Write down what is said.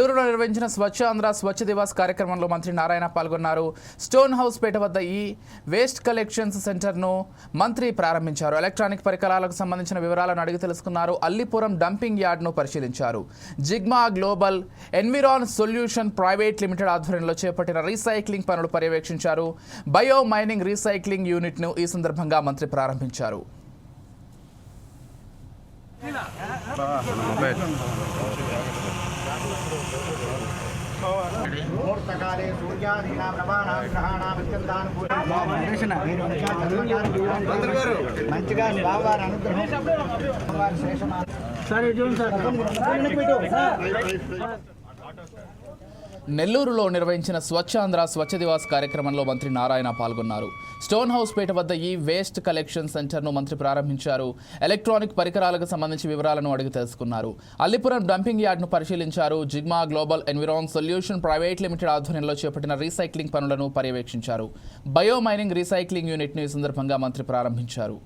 నెల్లూరులో నిర్వహించిన స్వచ్ఛ ఆంధ్ర స్వచ్ఛ దివాస్ కార్యక్రమంలో మంత్రి నారాయణ పాల్గొన్నారు. స్టోన్ హౌస్ పేట వద్ద ఈ వేస్ట్ కలెక్షన్స్ సెంటర్ను మంత్రి ప్రారంభించారు. ఎలక్ట్రానిక్ పరికరాలకు సంబంధించిన వివరాలను అడిగి తెలుసుకున్నారు. అల్లిపురం డంపింగ్ యార్డ్ను పరిశీలించారు. Zigma global environ solution private limited ఆధ్వర్యంలో చేపట్టిన రీసైక్లింగ్ పనులు పర్యవేక్షించారు. బయో మైనింగ్ రీసైక్లింగ్ యూనిట్ను ఈ సందర్భంగా మంత్రి ప్రారంభించారు. ముహూర్తకాలే సూర్యాదీనా ప్రభాణా గ్రహాణా అత్యంతానుకూలం మంచిగా మీ నెల్లూరులో నిర్వహించిన స్వచ్ఛాంధ్ర స్వచ్ఛ దివాస్ కార్యక్రమంలో మంత్రి నారాయణ పాల్గొన్నారు. స్టోన్ హౌస్ పేట వద్ద ఈ వేస్ట్ కలెక్షన్ సెంటర్ను మంత్రి ప్రారంభించారు. ఎలక్ట్రానిక్ పరికరాలకు సంబంధించి వివరాలను అడిగి తెలుసుకున్నారు. అల్లిపురం డంపింగ్ యార్డ్ను పరిశీలించారు. Zigma global environ solution private limited ఆధ్వర్యంలో చేపట్టిన రీసైక్లింగ్ పనులను పర్యవేక్షించారు. బయో మైనింగ్ రీసైక్లింగ్ యూనిట్ను ఈ సందర్భంగా మంత్రి ప్రారంభించారు.